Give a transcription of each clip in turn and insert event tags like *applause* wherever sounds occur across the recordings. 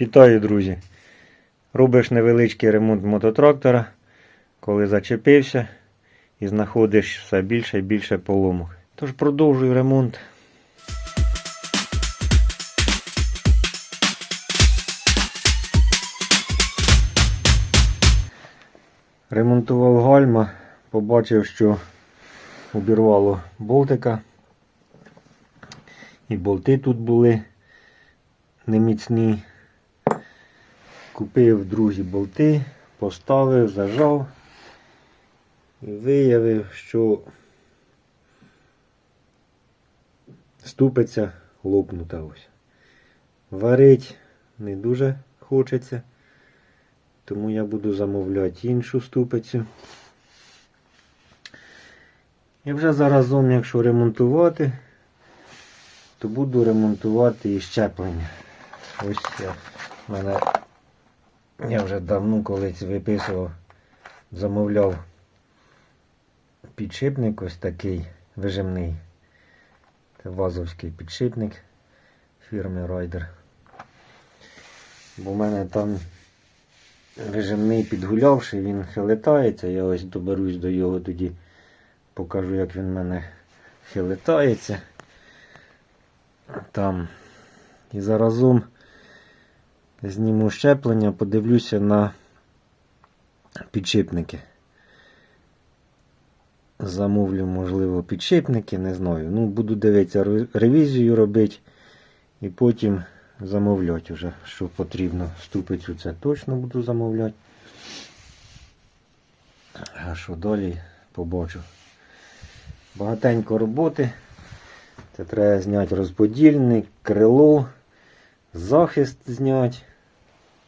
Вітаю, друзі! Робиш невеличкий ремонт мототрактора, коли зачепився і знаходиш все більше і більше поломок. Тож продовжую ремонт. Ремонтував гальма, побачив, що обірвало болтика. І болти тут були неміцні. Купив друзі болти, поставив, зажав і виявив, що ступиця лопнута ось. Варить не дуже хочеться, тому я буду замовляти іншу ступицю. І вже заразом, якщо ремонтувати, то буду ремонтувати і щеплення. Ось я, в мене я вже давно колись виписував, замовляв підшипник ось такий вижимний. Це вазовський підшипник фірми Райдер. Бо в мене там вижимний підгулявший, він хилитається. Я ось доберусь до його тоді, покажу, як він в мене хилитається. Там. І заразом зніму щеплення, подивлюся на підшипники. Замовлю, можливо, підшипники, не знаю. Ну, буду дивитися, ревізію робити і потім замовляти вже, що потрібно. Ступицю це точно буду замовляти. А що далі побачу. Багатенько роботи. Це треба зняти розподільник, крило, захист зняти.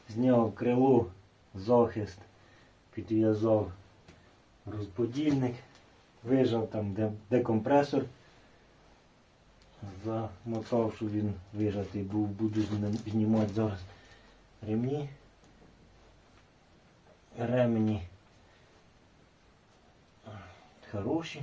Зняв крило, захист, підв'язав розподільник, вижав там, де, де компресор. Замотав, що він вижатий був, буду знімати зараз ремні. Ремені хороші.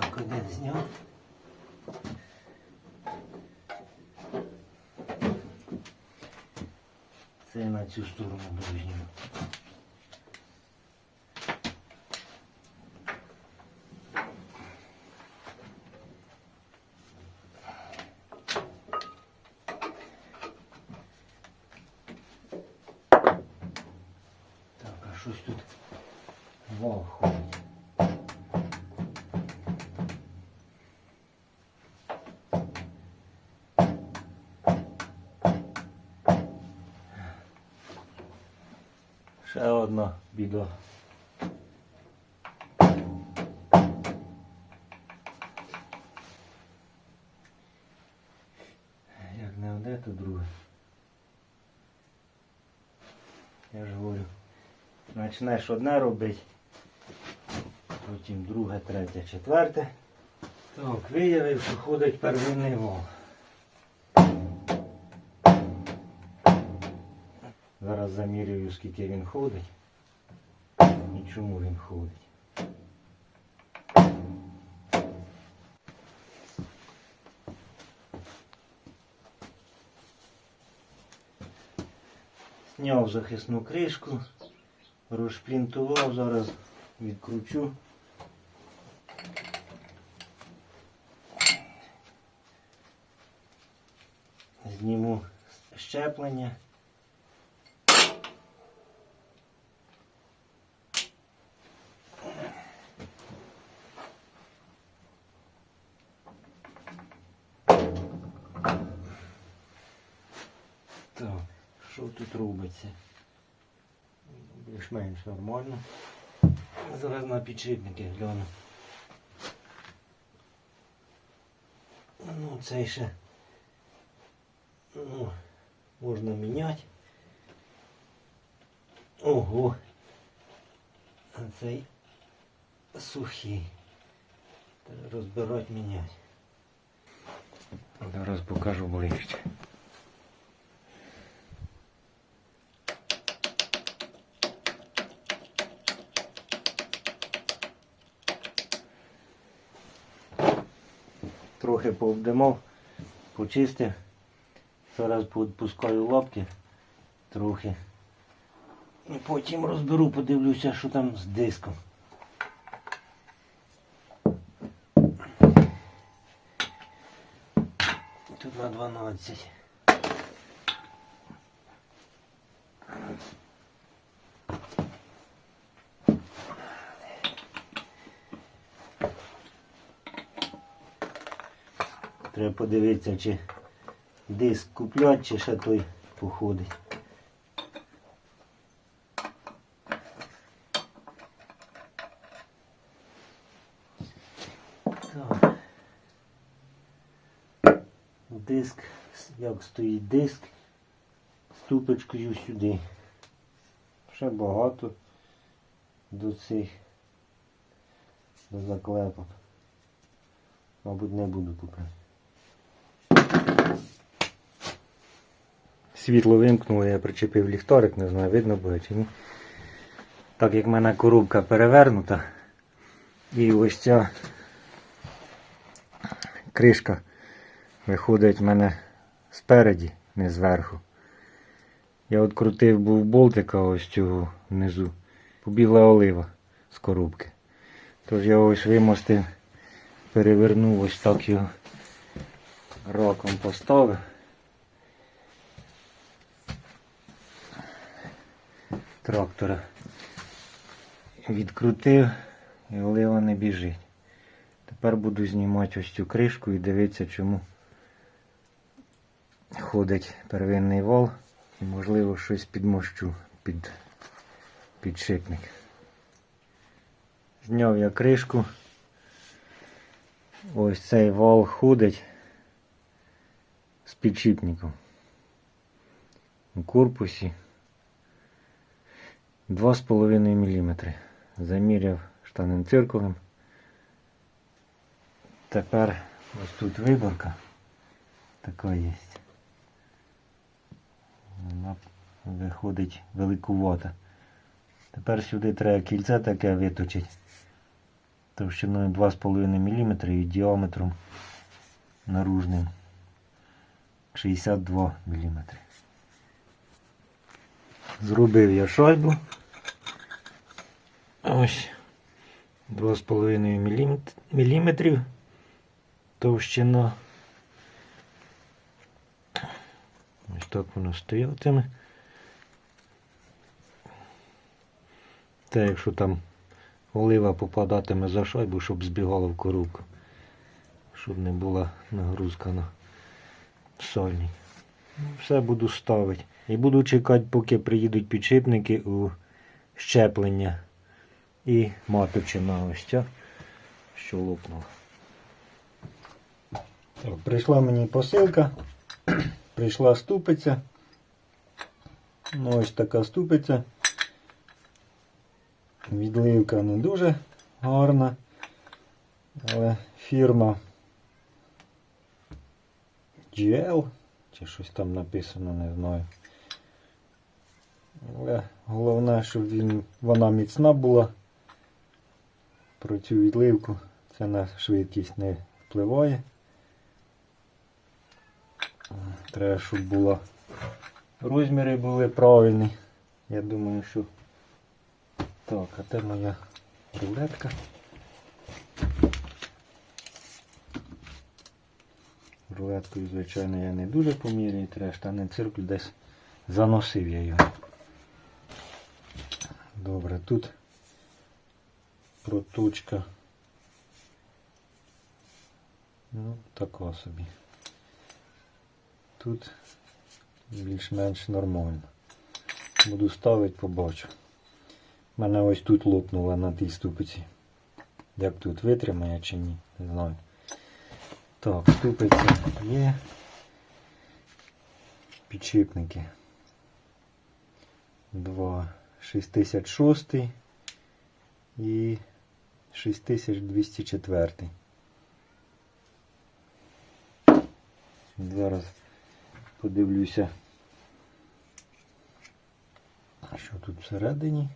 Так, один зняв. Це на цю сторону буду знімати. Так, а щось тут вал ходить. Ще одна біда. Як не одне, то друге. Я ж говорю, почнеш одне робити, потім друге, третє, четверте. Так, виявив, що ходить первинний вал. Зараз замірюю, скільки він ходить і чому він ходить. Зняв захисну кришку, розшплінтував, зараз відкручу. Зніму щеплення. Так, робиться? Більш-менш нормально. Зараз на підшипники гляну. Ну, цей ще ну, можна міняти. Ого. А цей сухий. Розбирати міняти. Зараз покажу ближче. Трохи пообдимав, почистив. Зараз поотпускаю лапки трохи. І потім розберу, подивлюся, що там з диском. Тут на 12. Подивитися, чи диск куплять, чи ще той походить. Диск, як стоїть диск, ступочкою сюди. Ще багато до цих до заклепок. Мабуть, не буду купляти. Світло вимкнуло, я причепив ліхторик, не знаю, видно буде чи ні. Так як в мене коробка перевернута. І ось ця кришка виходить в мене спереді, не зверху. Я от крутив був болтика ось цього внизу. Побігла олива з коробки. Тож я ось вимостив, перевернув ось так його роком поставив. Трактора. Відкрутив і олива не біжить. Тепер буду знімати ось цю кришку і дивитися, чому ходить первинний вал і можливо щось підмощу під підшипник. Зняв я кришку. Ось цей вал ходить з підшипником. У корпусі 2,5 мм. Заміряв штанним циркулем. Тепер ось тут виборка така є. Вона виходить великувата. Тепер сюди треба кільце таке виточити. Товщиною 2,5 мм і діаметром наружним 62 мм. Зробив я шайбу. Ось 2,5 мм товщина. Ось так воно стоятиме. Та якщо там олива попадатиме за шайбу, щоб збігала в коробку. Щоб не була нагрузка на сольник. Ну, Все буду ставити. І буду чекати, поки приїдуть підшипники у щеплення і маточина ось ця, що лопнула. Так, прийшла мені посилка, *clears throat* прийшла ступиця. Ну, ось така ступиця. Відливка не дуже гарна, але фірма GL, чи щось там написано, не знаю. Але головне, щоб він, вона міцна була. Про цю відливку це на швидкість не впливає. Треба, щоб було розміри були правильні. Я думаю, що так, а це моя рулетка. Рулеткою, звичайно, я не дуже поміряю, треба штани циркуль десь заносив я його. Добре, тут проточка. Ну, така собі. Тут більш-менш нормально. Буду ставити, побачу. У мене ось тут лопнуло на тій ступиці. Як тут витримає чи ні, не знаю. Так, ступиця є. Підшипники. Два. 66 і 6204. Зараз подивлюся, що тут всередині.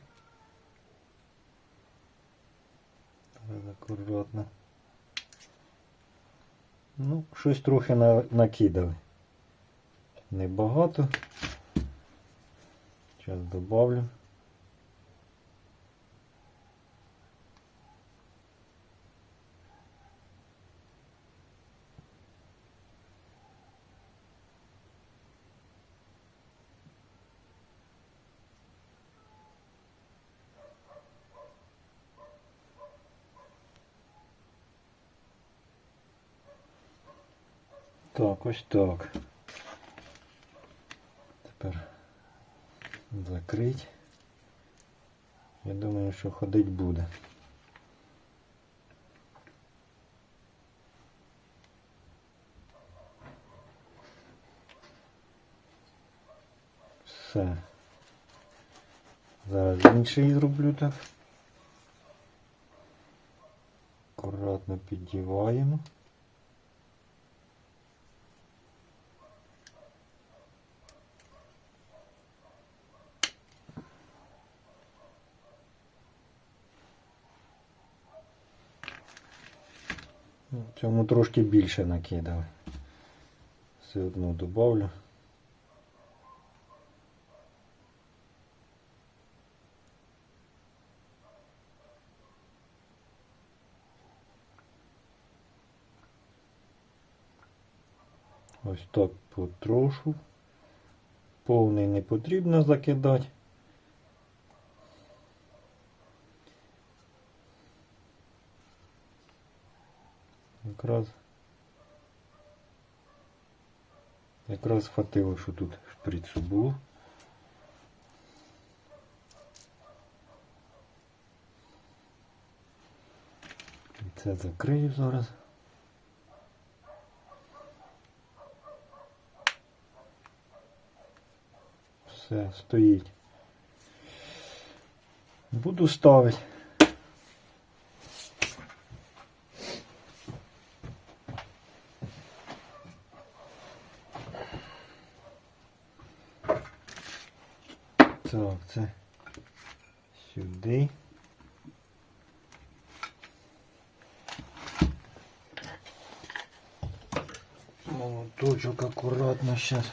Акуратно. Ну, щось трохи на, накидали. Небагато. Зараз добавлю. Так, ось так. Тепер закрить. Я думаю, що ходить буде. Все. Зараз інший зроблю так. Акуратно піддіваємо. Цьому трошки більше накидали. Все одно добавлю. Ось так потрошу. Повний не потрібно закидати. Якраз якраз хватило, що тут шприцу було. І Це закрию зараз. Все, стоїть. Буду ставити. Так, це сюди. Молоточок акуратно сейчас.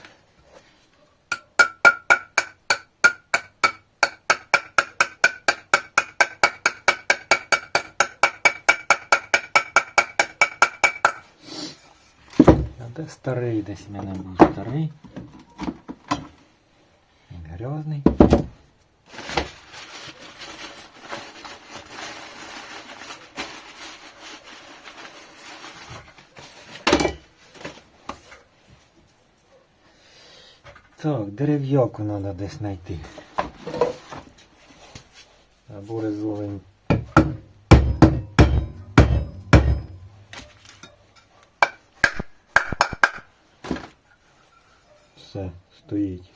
А де старий десь в мене був. Грязний. Так, дерев'яку треба десь знайти. Або резолень. Все, стоїть.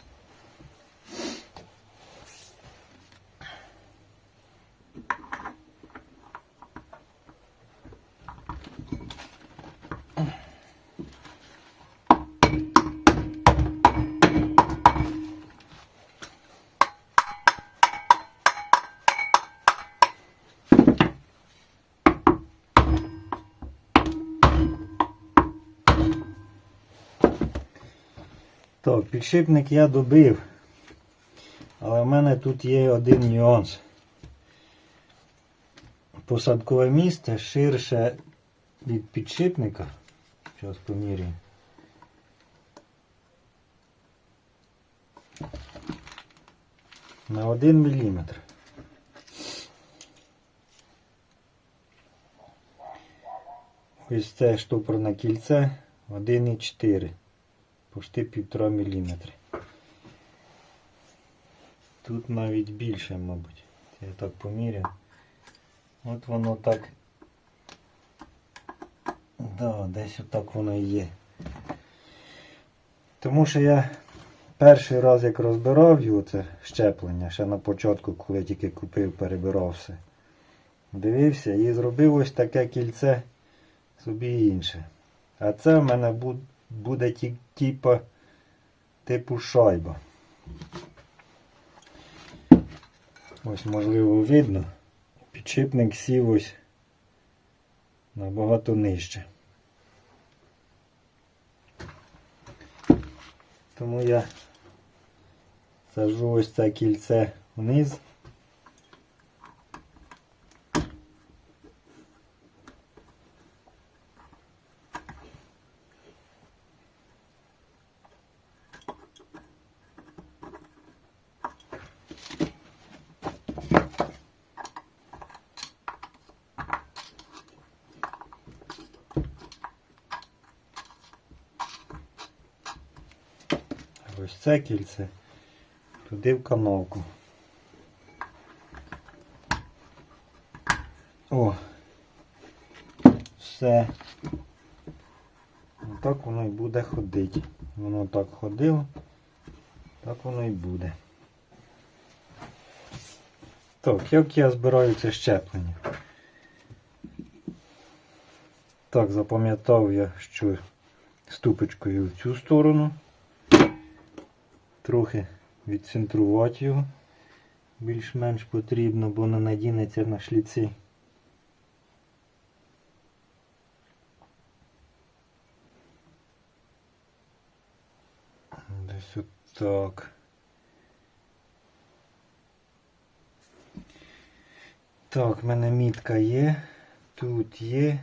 Так, підшипник я добив. Але в мене тут є один нюанс. Посадкове місце ширше від підшипника. Зараз поміряємо. На 1 міліметр. Ось це штопорне кільце 1,4. Почти 1,5 мм. Тут навіть більше, мабуть. Я так поміряв. От воно так. Да, десь отак воно і є. Тому що я перший раз як розбирав його, це щеплення, ще на початку, коли тільки купив, перебирав все. дивився і зробив ось таке кільце собі інше. А це в мене буде типа типу шайба. Ось можливо видно. Підшипник сів ось набагато нижче. Тому я сажу ось це кільце вниз. Ось це кільце туди в канавку. О! Все. Отак воно і буде ходити. Воно так ходило, так воно і буде. Так, як я збираю це щеплення? Так, запам'ятав я, що ступочкою в цю сторону трохи відцентрувати його більш-менш потрібно, бо не надінеться на шліці. Десь отак. Так, в мене мітка є, тут є.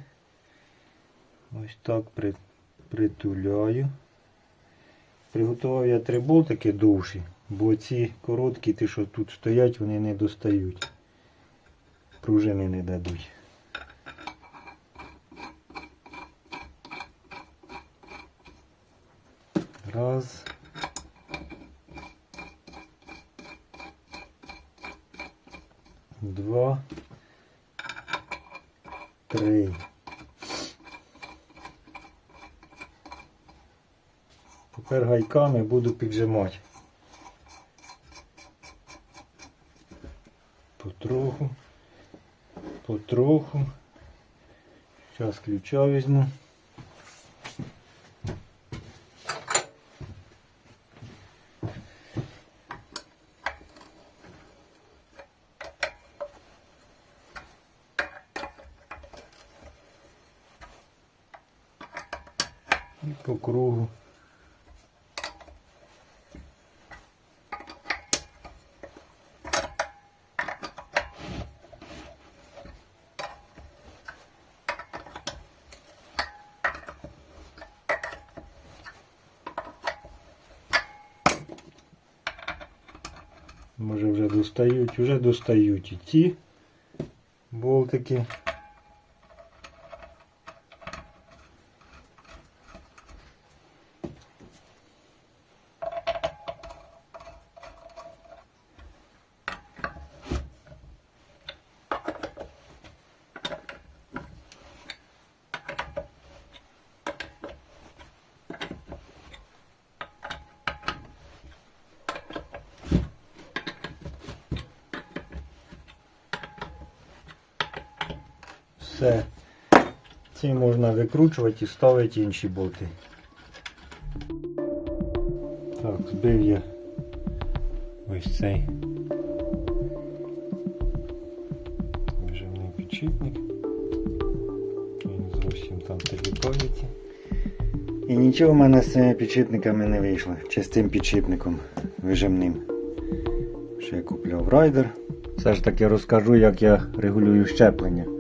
Ось так при, притуляю. Приготував я три болтики довші, бо ці короткі, ті, що тут стоять, вони не достають. Пружини не дадуть. Раз. Два. Три. Тепер гайками буду піджимати. Потроху, потроху. Зараз ключа візьму. Може вже достають, вже достають і ті болтики. Все. Ці можна викручувати і ставити інші болти. Так, збив я ось цей виживний підшипник. Він зовсім там теліпається. І нічого в мене з цими підшипниками не вийшло. Чи з цим підшипником вижимним. Що я купляв райдер. Все ж таки розкажу, як я регулюю щеплення.